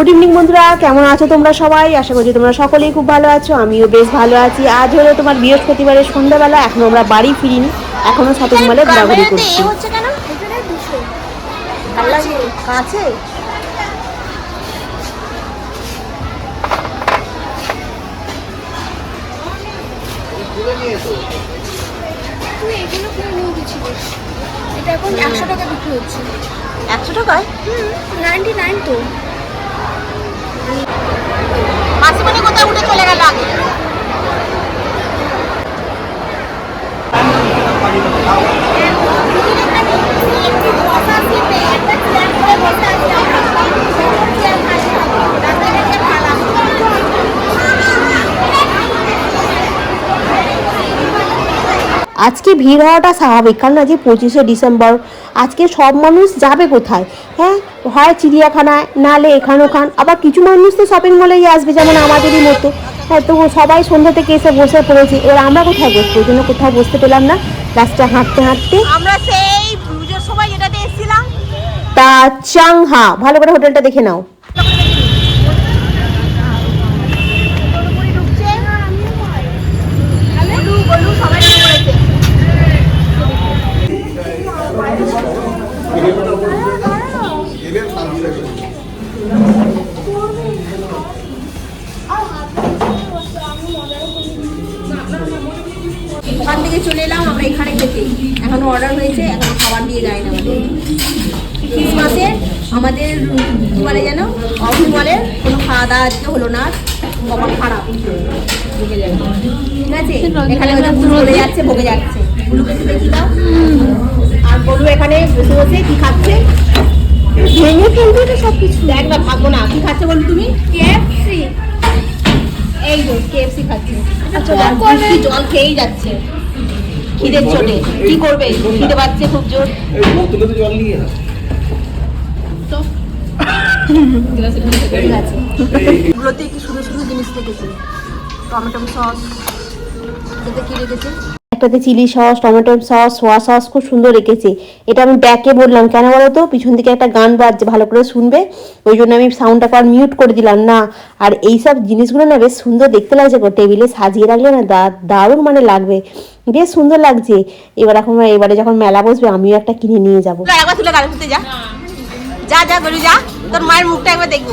Good evening বন্ধুরা। কেমন আছো তোমরা সবাই? আশা করছি তোমরা সকলেই খুব ভালো আছো আমিও বেশ ভালো আছি। আজ হলো তোমার বৃহস্পতিবারের সন্ধ্যাবেলা এখনও আমরা বাড়ি ফিরিনি এখনও শপিং মলে ঘোরাঘুরি করছি। কাছে? এটা এখন একশো টাকা বিক্রি হচ্ছে। একশো টাকায়? হুম নাইনটি নাইন তো। মাসিমণি কোথায় উঠে চলে গেল আগে? আজকে ভিড় হওয়াটা স্বাভাবিক কারণ আজকে পঁচিশে ডিসেম্বর আজকে সব মানুষ যাবে কোথায়? হ্যাঁ হয় চিড়িয়াখানায় নালে এখান ওখান আবার কিছু মানুষ তো শপিং মলেই আসবে যেমন আমাদেরই মতো। হ্যাঁ তো সবাই সন্ধ্যা থেকে এসে বসে পড়েছি এবার আমরা কোথায় বসবো? ওই জন্য কোথাও বসতে পেলাম না লাস্টে হাঁটতে হাঁটতে। আমরা সেই পুজোর সময় যেটাতে এসেছিলাম। তা চাংহা ভালো করে হোটেলটা দেখে নাও। থেকে চলে এলাম আমরা এখানে খেতে এখনও অর্ডার হয়েছে এখন খাবার দিয়ে যায় না আমাদের। ক্রিসমাসে আমাদের কি বলে যেন? অফিস বলে কোনো খাওয়া দাওয়া আজকে হলো না কপাল খারাপ। ঠিক আছে? এখানে চলে যাচ্ছে ভোগে যাচ্ছে। গুলুকে দেখি দাও আর গরু এখানে বসে বসে কি খাচ্ছে? ভেঙে ফেলবে তো সব কিছু দেখ না ভাববো না। কি খাচ্ছে বল তুমি? কেএফসি এই তো কেএফসি খাচ্ছে। আচ্ছা, জল খেয়েই যাচ্ছে। খিদের চোটে। কি করবে? খিদে পাচ্ছে খুব জোর। এগুলোতে কি জিনিস রেখেছে? টমেটো সস এতে কি রেখেছে? একটাতে chilli sauce tomato sauce soya sauce খুব সুন্দর রেখেছে এটা আমি ব্যাকে বললাম কেন বলো তো পিছন দিকে একটা গান বাজছে ভালো করে শুনবে। ওই জন্য আমি সাউন্ডটা আর মিউট করে দিলাম না। আর এই সব জিনিসগুলো না বেশ সুন্দর দেখতে লাগছে গো টেবিলে সাজিয়ে রাখলে না দা- দারুণ মানে লাগবে। বেশ সুন্দর লাগছে। এবার এখন এবারে যখন মেলা বসবে আমিও একটা কিনে নিয়ে যাব। যা। যা যা গরু যা। তোর মায়ের মুখটা একবার দেখব।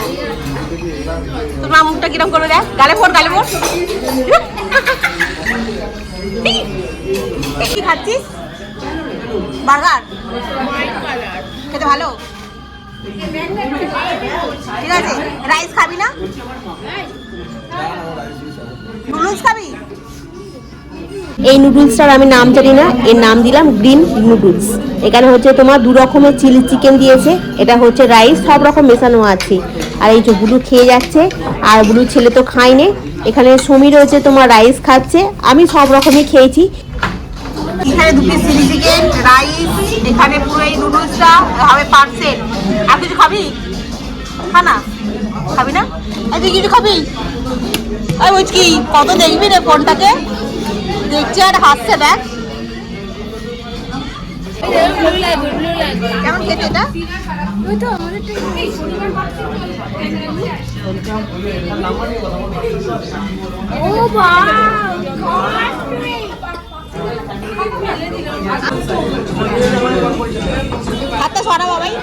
তোর মা মুখটা কিরম করবে দেখ? গালে ফোর গালে ফোর কি খাচ্ছিস? বার্গার? খেতে ভালো? ঠিক আছে রাইস খাবি না? নুডলস খাবি? এই নুডলসটার আমি নাম জানি না, এর নাম দিলাম গ্রিন নুডলস এখানে হচ্ছে তোমার দু রকমের চিলি চিকেন দিয়েছে, এটা হচ্ছে রাইস সব রকম মেশানো আছে। আর এই যে ব্লু খেয়ে যাচ্ছে, আর ব্লু ছেলে তো খায়নি। এখানে সমী রয়েছে, তোমার রাইস খাচ্ছে। আমি সব রকমই খেয়েছি। এখানে দু পিস চিলি চিকেন রাইস এখানে পুরো এই নুডলসটা হবে পার্সেল। আর কিছু খাবি? খা না। খাবি না? আর তুই কিছু খাবি? আর বুঝ কি কত দেখবি রে ফোনটাকে? দেখছে আর হাসছে দেখ। কেমন খেতে এটা? ওই তো আমাদের ও হাতটা সরা বাবাই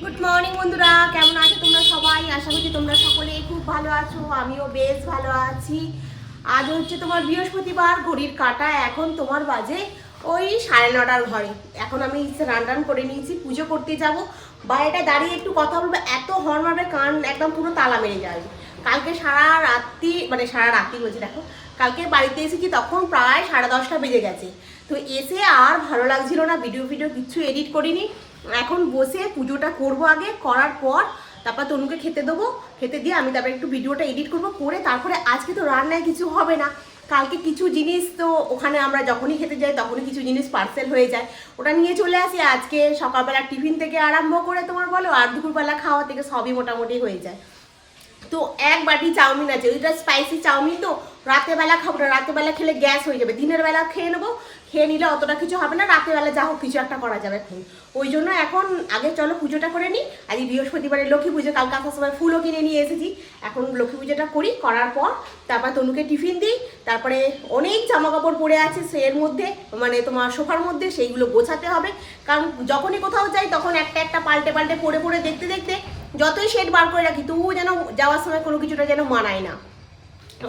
গুড মর্নিং বন্ধুরা। কেমন আছো তোমরা সবাই? আশা করছি তোমরা সকলেই খুব ভালো আছো, আমিও বেশ ভালো আছি। আজ হচ্ছে তোমার বৃহস্পতিবার, ঘড়ির কাটা। এখন তোমার বাজে ওই সাড়ে নটার ঘরে। এখন আমি রান টান করে নিয়েছি, পুজো করতে যাব। বাইরেটা দাঁড়িয়ে একটু কথা বলব, এত হর্ন মারবে কান, একদম পুরো তালা মেরে যাবে। কালকে সারা রাত্রি মানে সারা রাত্রি বলছি দেখো, কালকে বাড়িতে এসেছি তখন প্রায় সাড়ে দশটা বেজে গেছে। তো এসে আর ভালো লাগছিল না ভিডিও ভিডিও কিচ্ছু এডিট করিনি। এখন বসে পুজোটা করব আগে, করার পর তারপর তনুকে খেতে দেবো। খেতে দিয়ে আমি তারপরে একটু ভিডিওটা এডিট করব, করে তারপরে আজকে তো রান্নায় কিছু হবে না। কালকে কিছু জিনিস তো ওখানে আমরা যখনই খেতে যাই, তখনই কিছু জিনিস পার্সেল হয়ে যায়। ওটা নিয়ে চলে আসি, আজকে সকালবেলা টিফিন থেকে আরম্ভ করে তোমার বলো, আর দুপুরবেলা খাওয়া থেকে সবই মোটামুটি হয়ে যায়। তো এক বাটি চাউমিন আছে, ওইটা স্পাইসি চাউমিন তো রাতেরবেলা খাব না রাতেরবেলা খেলে গ্যাস হয়ে যাবে। দিনের বেলা খেয়ে নেব খেয়ে নিলে অতটা কিছু হবে না, রাতের বেলা যা হোক কিছু একটা করা যাবে ওই জন্য এখন আগে চলো পুজোটা করে নিই আজ বৃহস্পতিবারে লক্ষ্মী পুজো, কালকে আসার সময় ফুলও কিনে নিয়ে এসেছি। এখন লক্ষ্মী পুজোটা করি, করার পর তারপর তনুকে টিফিন দিই, তারপরে অনেক জামা কাপড় পরে আছে সে এর মধ্যে মানে তোমার সোফার মধ্যে, সেইগুলো গোছাতে হবে। কারণ যখনই কোথাও যাই তখন একটা একটা পাল্টে পাল্টে পরে পরে দেখতে দেখতে যতই শেড বার করে রাখি, তবুও যেন যাওয়ার সময় কোনো কিছুটা যেন মানায় না।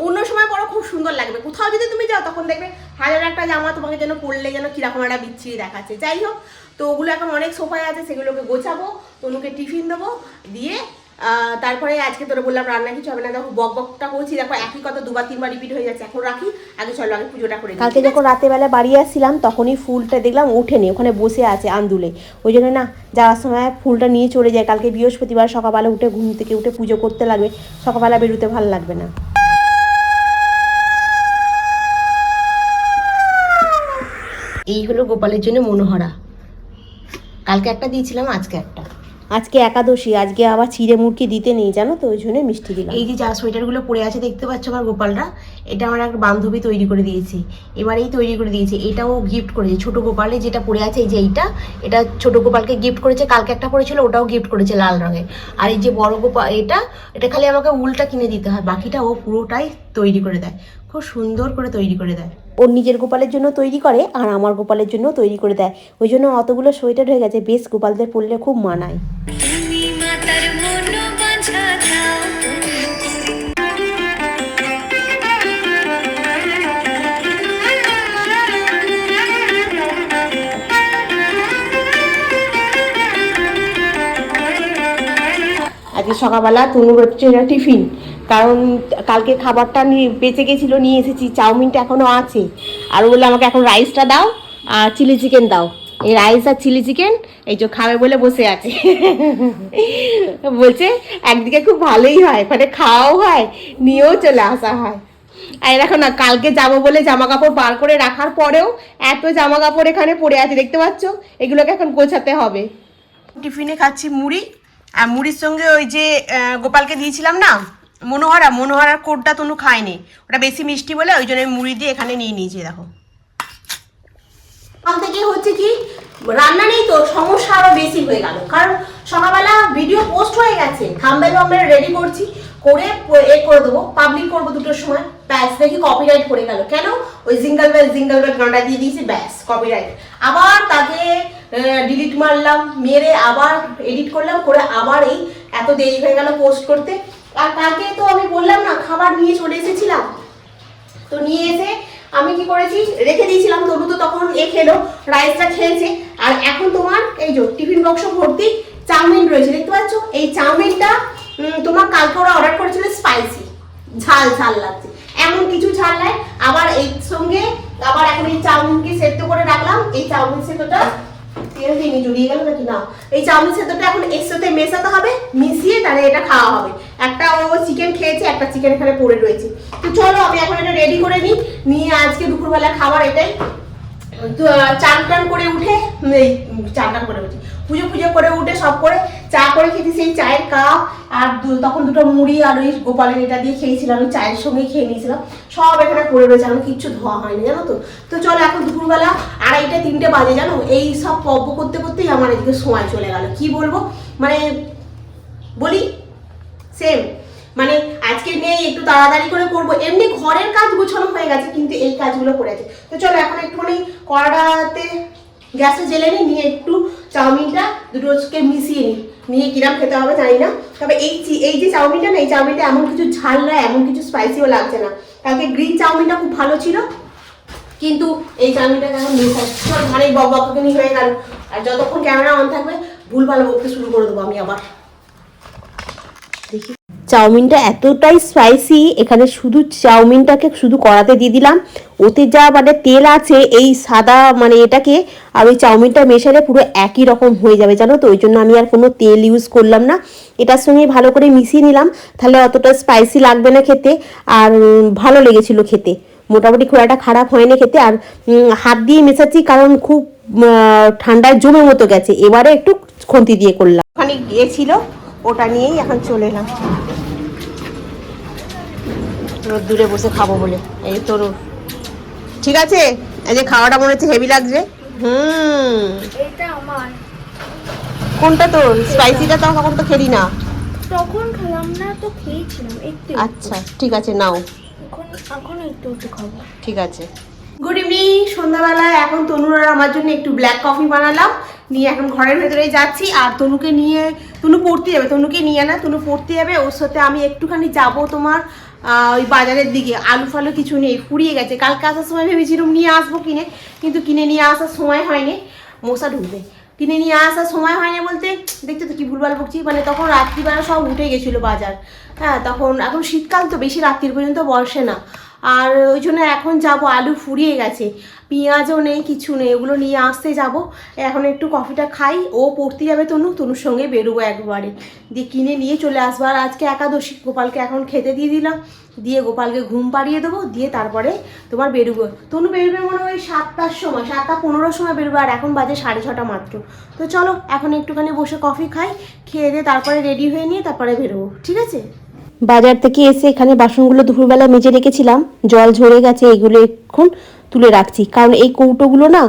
অন্য সময় পরও খুব সুন্দর লাগবে। কোথাও যদি তুমি যাও তখন দেখবে হাজার একটা জামা তোমাকে যেন পরলে যেন কীরকম একটা বিচ্ছিরি দেখাচ্ছে। যাই হোক তো ওগুলো এখন অনেক সোফায় আছে সেগুলোকে গোছাবো তনুকে টিফিন দেবো দিয়ে তারপরে আজকে তোরা বললাম রান্না কিছু হবে না। দেখো বক বকটা করছি দেখো একই কথা দুবার তিনবার রিপিট হয়ে যাচ্ছে। এখন রাখি আগে চলো আগে পুজোটা করে কালকে যখন রাতেবেলা বাড়ি আসছিলাম তখনই ফুলটা দেখলাম ওঠেনি ওখানে বসে আছে আন্দুলে। ওই জন্য না যাওয়ার সময় ফুলটা নিয়ে চলে যায়। কালকে বৃহস্পতিবার সকালবেলা উঠে ঘুম থেকে উঠে পুজো করতে লাগবে সকালবেলা বেরোতে ভালো লাগবে না। এই হলো গোপালের জন্য মনোহরা। কালকে একটা দিয়েছিলাম আজকে একটা। আজকে একাদশী আজকে আবার চিড়ে মুরকি দিতে নেই জানো তো ওই জন্য মিষ্টি দিলাম। এই যে যা সোয়েটারগুলো পরে আছে দেখতে পাচ্ছ আমার গোপালরা? এটা আমার এক বান্ধবী তৈরি করে দিয়েছে। এবারেই তৈরি করে দিয়েছে এটাও গিফট করেছে। ছোট গোপালে যেটা পরে আছে এই যে এইটা এটা ছোট গোপালকে গিফট করেছে কালকে একটা পরেছিল ওটাও গিফট করেছে লাল রঙের। আর এই যে বড় গোপাল এটা এটা খালি আমাকে উলটা কিনে দিতে হয় বাকিটা ও পুরোটাই তৈরি করে দেয়। খুব সুন্দর করে তৈরি করে দেয়। ওর নিজের গোপালের জন্য তৈরি করে আর আমার গোপালের জন্য তৈরি করে দেয়। ওই জন্য অতগুলো সোয়েটার হয়ে গেছে বেশ গোপালদের পরলে খুব মানায়। মন আজকে সকালবেলা তনু হচ্ছে টিফিন। কারণ কালকে খাবারটা বেঁচে গেছিল, নিয়ে এসেছি, চাউমিনটা এখনও আছে। আর বলল, আমাকে এখন রাইসটা দাও আর চিলি চিকেন দাও। এই রাইস আর চিলি চিকেন এই যে খাবে বলে বসে আছে। বলছে, একদিকে খুব ভালোই হয় মানে খাওয়াও হয়, নিয়েও চলে আসা হয়। আর দেখো না, কালকে যাব বলে জামা কাপড় বার করে রাখার পরেও এত জামা কাপড় এখানে পড়ে আছে, দেখতে পাচ্ছ? এগুলোকে এখন গোছাতে হবে। টিফিনে খাচ্ছি মুড়ি, আর মুড়ির সঙ্গে ওই যে গোপালকে দিয়েছিলাম না মনোহরা, মনোহরার কোটটা তনু খায়নি। ওটা বেশি মিষ্টি বলে ওই জন্য মুড়ি দিয়ে এখানে নিয়ে নিয়েছি, দেখো। সকাল থেকে হচ্ছে কি, রান্না নেই তো, সমস্যা আরও বেশি হয়ে গেল। কারণ সকালবেলা ভিডিও পোস্ট হয়ে গেছে থাম্বেল আমরা রেডি করছি, করে এ করে দেবো পাবলিক করব দুটোর সময়। ব্যাস, দেখি কপিরাইট পড়ে গেল। কেন? ওই জিঙ্গল বেল জিঙ্গল বেল গানটা দিয়ে দিয়েছি, ব্যাস কপিরাইট আবার তাকে ডিলিট মারলাম, মেরে আবার এডিট করলাম, করে আবার এই এত দেরি হয়ে গেল পোস্ট করতে। আর কালকে তো আমি বললাম না, খাবার নিয়ে চলে এসেছিলাম। তো নিয়ে এসে আমি কি করেছি, রেখে দিয়েছিলাম তবু তো তখন এ খেলো, রাইসটা খেয়েছে। আর এখন তোমার এই যে টিফিন বক্স ভর্তি চাউমিন রয়েছে, দেখতে পাচ্ছ? এই চাউমিনটা তোমার কালকে ওরা অর্ডার করেছিল স্পাইসি ঝাল ঝাল লাগছে। এমন কিছু ঝাল নাই। আবার এর সঙ্গে আবার এখন এই চাউমিনকে সেদ্ধ করে রাখলাম। এই চাউমিন সেদ্ধটা তেল দিইনি জড়িয়ে গেল নাকি? না। এই চাউমিন সেদ্ধটা এখন এর সাথে মেশাতে হবে, মিশিয়ে তাহলে এটা খাওয়া হবে। একটা ও চিকেন খেয়েছে, একটা চিকেন এখানে পড়ে রয়েছে। তো চলো, আমি এখন এটা রেডি করে নিই। নিয়ে আজকে দুপুরবেলা খাবার এটাই। তো চান টান করে উঠে, এই, চান টান করে উঠে। পুজো পুজো করে উঠে সব করে চা করে খেতে সেই চায়ের কাপ আর তখন দুটো মুড়ি আর ওই গোপালের এটা দিয়ে খেয়েছিলাম আমি চায়ের সঙ্গে খেয়ে নিয়েছিলাম। সব এখানে পড়ে রয়েছে আমার কিচ্ছু ধোয়া হয়নি, জানো তো? তো চলো এখন দুপুরবেলা আড়াইটা, তিনটে বাজে, জানো? এই সব পব্য করতে করতেই আমার এদিকে সময় চলে গেল। কি বলব? মানে বলি? সেম মানে আজকে নেই, একটু তাড়াতাড়ি করে করব। এমনি ঘরের কাজ গুছানো হয়ে গেছে, কিন্তু এই কাজগুলো করে আছে তো চলো এখন একটুখানি কড়াতে গ্যাসে জেলে নিয়ে একটু চাউমিনটা দুটোকে মিশিয়ে নিই। নিয়ে কিরাম খেতে হবে জানি না। তবে এই এই যে চাউমিনটা না, এই চাউমিনটা এমন কিছু ঝাল না এমন কিছু স্পাইসিও লাগছে না। কালকে গ্রিন চাউমিনটা খুব ভালো ছিল। কিন্তু এই চাউমিনটা এখন মিস মানে বক বকনি হয়ে গেল। আর যতক্ষণ ক্যামেরা অন থাকবে ভুল ভালো বকতে শুরু করে দেবো আমি আবার। দেখি। চাউমিনটা এতটাই স্পাইসি এখানে শুধু চাউমিনটাকে শুধু কড়াতে দিয়ে দিলাম। ওতে যা মানে তেল আছে, এই সাদা মানে এটাকে আর ওই চাউমিনটা মেশালে পুরো একই রকম হয়ে যাবে, জানো তো? ওই জন্য আমি আর কোনো তেল ইউজ করলাম না। এটার সঙ্গে ভালো করে মিশিয়ে নিলাম, তাহলে অতটা স্পাইসি লাগবে না খেতে আর ভালো লেগেছিল খেতে। মোটামুটি খুব একটা খারাপ হয়নি খেতে আর হাত দিয়ে মেশাচ্ছি কারণ খুব ঠান্ডায় জমে মতো গেছে। এবারে একটু খুন্তি দিয়ে করলাম। ওখানে গিয়েছিল ওটা নিয়েই এখন চলে এলাম। রোদ্দুরে বসে খাব বলে। এই তোর ঠিক আছে? এই যে খাওয়াটা মনে হচ্ছে হেভি লাগছে। হুম। কোনটা তোর? স্পাইসিটা তো তখন তো খেলি না। তখন খেলাম না তো খেয়েছিলাম একটু আচ্ছা ঠিক আছে নাও। এখন এখন একটু একটু খাব। ঠিক আছে। গুড ইভিনিং সন্ধ্যাবেলায়। এখন তনুর আর আমার জন্য একটু ব্ল্যাক কফি বানালাম। নিয়ে এখন ঘরের ভেতরে যাচ্ছি, আর তনুকে নিয়ে, তনু পড়তে যাবে, তনুকে নিয়ে না, তনু পড়তে যাবে, ওর সাথে আমি একটুখানি যাব তোমার ওই বাজারের দিকে। আলু ফালু কিছু নেই, ফুরিয়ে গেছে। কালকে আসার সময় ভেবেছিলাম নিয়ে আসব কিনে, কিন্তু কিনে নিয়ে আসার সময় হয়নি, মশা ঢুকবে। কিনে নিয়ে আসার সময় হয়নি বলতে দেখতে তো কি ভুলভাল বকছি মানে তখন রাত্রিবেলা সব উঠে গেছিল বাজার। হ্যাঁ তখন, এখন শীতকাল তো, বেশি রাত্রির পর্যন্ত বসে না। আর ওই জন্য এখন যাব, আলু ফুরিয়ে গেছে। পেঁয়াজও নেই, কিছু নেই ওগুলো নিয়ে আসতে যাব। এখন একটু কফিটা খাই, ও পড়তে যাবে তনু, তনুর সঙ্গে বেরোবো একবারে। দিয়ে কিনে নিয়ে চলে আসব। আর আজকে একাদশী, গোপালকে এখন খেতে দিয়ে দিলাম। দিয়ে গোপালকে ঘুম পাড়িয়ে দেবো, দিয়ে তারপরে তোমার বেরোবো। তনু বেরোবে মনে হয় সাতটার সময়, সাতটা পনেরোর সময় বেরোবো, আর এখন বাজে সাড়ে ছটা মাত্র। তো চলো, এখন একটুখানি বসে কফি খাই, খেয়ে দিয়ে তারপরে রেডি হয়ে নিয়ে তারপরে বেরোবো। ঠিক আছে? বাজার থেকে এসে এখানে বাসনগুলো দুপুরবেলা মেজে রেখেছিলাম। জল ঝরে গেছে, এগুলো এখন তুলে রাখছি। কারণ এই কৌটোগুলো না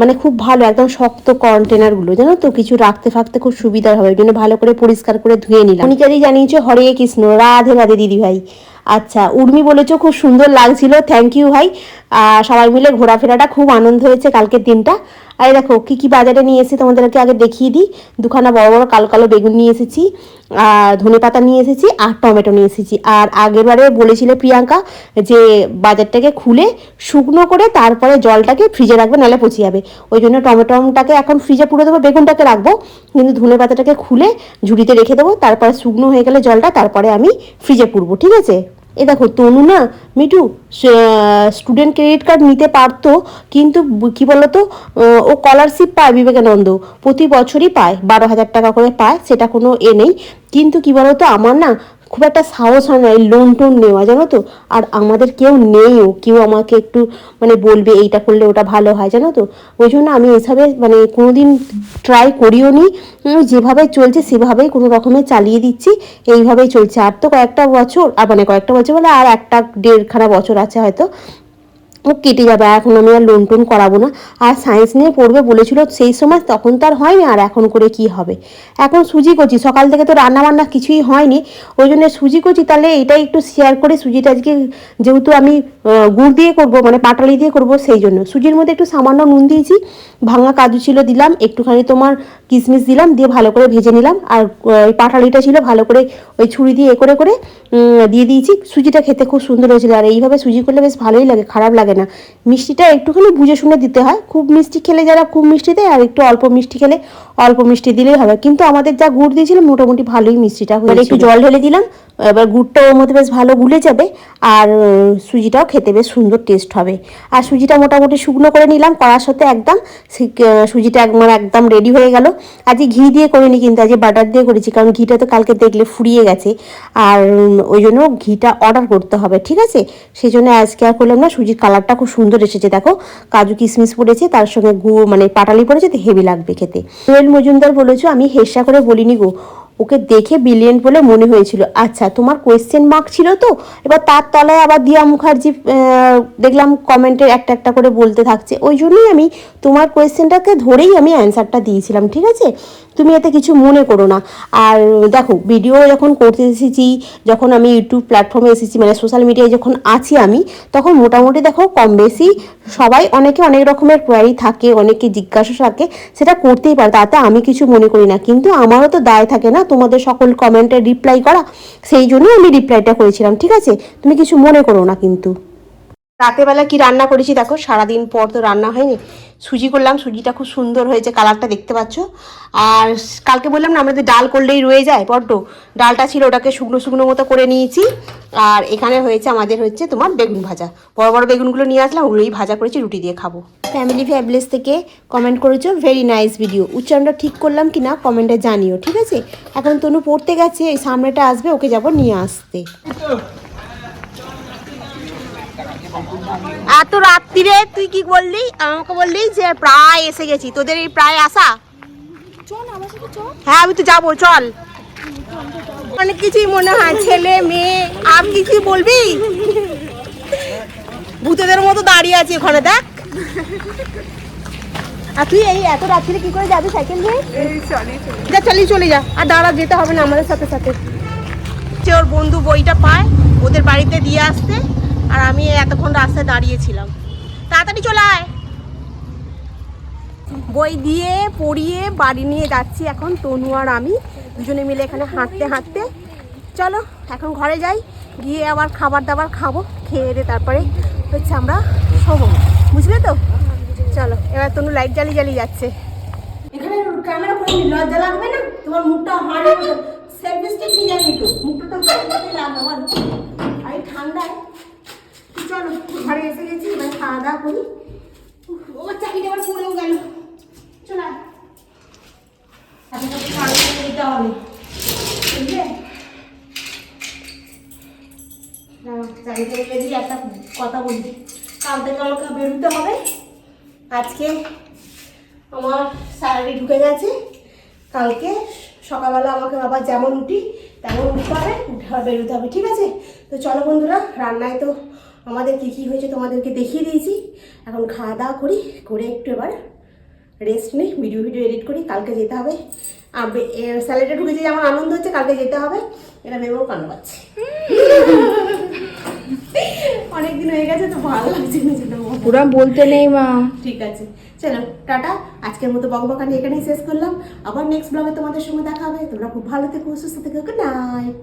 মানে খুব ভালো, একদম শক্ত কন্টেনারগুলো জানো তো? কিছু রাখতে ফাকতে খুব সুবিধা হবে। জন্য ভালো করে পরিষ্কার করে ধুয়ে নিলাম। অনিকাদি জানিয়েছো, হরে কৃষ্ণ, রাধে রাধে দিদি ভাই। আচ্ছা উর্মি বলেছ, খুব সুন্দর লাগছিল থ্যাংক ইউ ভাই। সবাই মিলে ঘোরাফেরাটা খুব আনন্দ হয়েছে কালকের দিনটা। আর দেখো, কি কি বাজারে নিয়ে এসেছি তোমাদেরকে আগে দেখিয়ে দিই। দুখানা বড় বড় কালো কালো বেগুন নিয়ে এসেছি, আর ধনে পাতা নিয়ে এসেছি, আর টমেটো নিয়ে এসেছি। আর আগেরবারে বলেছিল প্রিয়াঙ্কা যে বাজারটাকে খুলে শুকনো করে তারপরে জলটাকে ফ্রিজে রাখবে, নাহলে পচে যাবে। ওই জন্য টমেটোটাকে এখন ফ্রিজে পুরো দেবো, বেগুনটাকে রাখব। কিন্তু ধনে পাতাটাকে খুলে ঝুড়িতে রেখে দেবো, তারপরে শুকনো হয়ে গেলে জলটা, তারপরে আমি ফ্রিজে পুরবো, ঠিক আছে? এ দেখো, তনু না, মিঠু স্টুডেন্ট ক্রেডিট কার্ড নিতে পারতো, কিন্তু কি বলতো ও স্কলারশিপ পায় বিবেকানন্দ, প্রতি বছরই পায়, বারো হাজার টাকা করে পায়, সেটা কোনো এ নেই। কিন্তু কি বলতো, আমার না খুব একটা সাহস হয় না এই লোন টোন নেওয়া, জানো তো? আর আমাদের কেউ নেইও, কেউ আমাকে একটু মানে বলবে এইটা করলে ওটা ভালো হয়, জানো তো? ওই জন্য আমি এসবে মানে কোনো দিন ট্রাই করিও নি। যেভাবে চলছে সেভাবেই কোনো রকমে চালিয়ে দিচ্ছি, এইভাবেই চলছে। আর তো কয়েকটা বছর আর মানে কয়েকটা বছর বলে আর একটা দেড়খানা বছর আছে হয়তো। ও কেটে যাবে এখন আমি আর লোন টোন করাবো না। আর সায়েন্স নিয়ে পড়বে বলেছিল, সেই সময় তখন তো আর হয়নি, আর এখন করে কি হবে? এখন সুজি করছি সকাল থেকে তো রান্না বান্না কিছুই হয়নি। ওই জন্য সুজি করছি তাহলে এটাই একটু শেয়ার করে সুজিটা আজকে যেহেতু আমি গুড় দিয়ে করব মানে পাটালি দিয়ে করব, সেই জন্য। সুজির মধ্যে একটু সামান্য নুন দিয়েছি, ভাঙা কাজু ছিল দিলাম, একটুখানি তোমার কিশমিশ দিলাম, দিয়ে ভালো করে ভেজে নিলাম, আর ওই পাটালিটা ছিল ভালো করে ওই ছুরি দিয়ে এ করে করে দিয়ে দিয়েছি। সুজিটা খেতে খুব সুন্দর হয়েছিল, আর এইভাবে সুজি করলে বেশ ভালোই লাগে, খারাপ লাগে না। মিষ্টিটা একটুখানি বুঝে শুনে দিতে হয়। খুব মিষ্টি খেলে যারা খুব মিষ্টি দেয় আর একটু অল্প মিষ্টি খেলে অল্প মিষ্টি দিলেই হবে। কিন্তু আমাদের যা গুড় দিয়েছিল মোটামুটি ভালোই মিষ্টিটা হয়েছিল। একটু জল ঢেলে দিলাম। এবার গুড়টা ওর মধ্যে বেশ ভালো গুলে যাবে। আর সুজিটাও খেতে বেশ সুন্দর টেস্ট হবে। আর সুজিটা মোটামুটি শুকনো করে নিলাম করার সাথে একদম সুজিটা একবার একদম রেডি হয়ে গেল। আজকে ঘি দিয়ে করিনি কিন্তু আজকে বাটার দিয়ে করেছি কারণ ঘিটা তো কালকে দেখলে ফুরিয়ে গেছে। আর ওই জন্য ঘিটা অর্ডার করতে হবে ঠিক আছে? সেই জন্য আজকে আর করলাম না সুজির কালারটা খুব সুন্দর এসেছে, দেখো। কাজু কিশমিশ পড়েছে, তার সঙ্গে গু মানে পাটালি পড়েছে, তো হেভি লাগবে খেতে। সোহেল মজুমদার বলেছ, আমি হেসা করে বলিনি গো। ওকে দেখে ব্রিলিয়েন্ট বলে মনে হয়েছিল। আচ্ছা তোমার কোয়েশ্চেন মার্ক ছিল তো? এবার তার তলায় আবার দিয়া মুখার্জি দেখলাম কমেন্টে একটা একটা করে বলতে থাকছে। ওই জন্যই আমি তোমার কোয়েশ্চেনটাকে ধরেই আমি অ্যান্সারটা দিয়েছিলাম, ঠিক আছে? তুমি এতে কিছু মনে করো না। আর দেখো ভিডিও যখন করতে এসেছি, যখন আমি ইউটিউব প্ল্যাটফর্মে এসেছি মানে সোশ্যাল মিডিয়ায় যখন আছি আমি, তখন মোটামুটি দেখো, কম বেশি সবাই অনেকে অনেক রকমের কোয়ারি থাকে, অনেকে জিজ্ঞাসা থাকে, সেটা করতেই পারে, তাতে আমি কিছু মনে করি না। কিন্তু আমারও তো দায় থাকে না তোমাদের সকল কমেন্টে রিপ্লাই করা, সেই জন্যই আমি রিপ্লাইটা করেছিলাম, ঠিক আছে? তুমি কিছু মনে করো না কিন্তু। রাতেবেলা কি রান্না করেছি দেখো? সারাদিন পর তো রান্না হয়নি। সুজি করলাম, সুজিটা খুব সুন্দর হয়েছে, কালারটা দেখতে পাচ্ছ। আর কালকে বললাম না, আমাদের ডাল করলেই রয়ে যায়, বড্ড। ডালটা ছিল, ওটাকে শুকনো শুকনো মতো করে নিয়েছি। আর এখানে হয়েছে, আমাদের হচ্ছে তোমার বেগুন ভাজা। বড় বড় বেগুনগুলো নিয়ে আসলাম, ওগুলোই ভাজা করেছি, রুটি দিয়ে খাব। ফ্যামিলি ফ্যাবলেস থেকে কমেন্ট করেছ ভেরি নাইস ভিডিও উচ্চারণটা ঠিক করলাম কি না কমেন্টে জানিও, ঠিক আছে? এখন তনু পড়তে গেছে, এই সামনেটা আসবে, ওকে যাব নিয়ে আসতে। এত রাত্রিরে তুই কি বললি? আমাকে বললি যে প্রায় এসে গেছি। তোদের এই প্রায় আসা? চল আমার সাথে চল। হ্যাঁ আমি তো যাব চল। অনেক কিছুই মনে হয় ছেলে মেয়ে আর কিছু বলবি? ভূতেদের মতো দাঁড়িয়ে আছি ওখানে দেখ। আর তুই এই এত রাত্রিরে কি করে যাবি সাইকেল নিয়ে? যা চালিয়ে চলে যা। আর দাঁড়া যেতে হবে না আমাদের সাথে সাথে। যে ওর বন্ধু বইটা পায় ওদের বাড়িতে দিয়ে আসতে। আর আমি এতক্ষণ রাস্তায় দাঁড়িয়েছিলাম। তাড়াতাড়ি চলে আয়। বই দিয়ে পড়িয়ে বাড়ি নিয়ে যাচ্ছি এখন তনু আর আমি। দুজনে মিলে এখানে হাঁটতে হাঁটতে। চলো এখন ঘরে যাই। গিয়ে আবার খাবার দাবার খাব খেয়ে দিয়ে তারপরে হচ্ছে আমরা শোবো। বুঝলে তো? চলো এবার তনু লাইট জ্বালিয়ে জ্বালিয়ে যাচ্ছে। এখানে ক্যামেরা করে লজ্জা লাগবে না? তোমার মুখটা হাঁড়ে সেলফি স্টিক নিয়ে যাবি তো? মুখটা তো লাগবে আর ঠান্ডায় চলো, ঘরে এসে গেছি, এবার খাওয়া দাওয়া করি। ও চাকরিটা আবার পড়েও গেল। চল দিতে হবে। বুঝলে? চাকরিটা এলে একটা কথা বলি। কাল থেকে আমাকে বেরোতে হবে। আজকে আমার স্যালারি ঢুকে গেছে। কালকে সকালবেলা আমাকে আবার যেমন উঠি তেমন উঠতে হবে উঠে বেরোতে হবে ঠিক আছে? তো চলো বন্ধুরা রান্নায় তো আমাদের কী কী হয়েছে তোমাদেরকে দেখিয়ে দিয়েছি। এখন খাওয়া দাওয়া করি করে একটু এবার রেস্ট নিই ভিডিও ভিডিও এডিট করি কালকে যেতে হবে। আর স্যালারিটা ঢুকেছে যে আমার আনন্দ হচ্ছে কালকে যেতে হবে। এটা ভেবেও কান্না পাচ্ছে? অনেকদিন হয়ে গেছে তো ভালো লাগছে পুরা বলতে নেই মা। ঠিক আছে। চলো, টাটা। আজকের মতো বকবকানি এখানেই শেষ করলাম। আবার নেক্সট ব্লগে তোমাদের সঙ্গে দেখা হবে। তোমরা খুব ভালো থেকো, সুস্থ থেকো গুড নাইট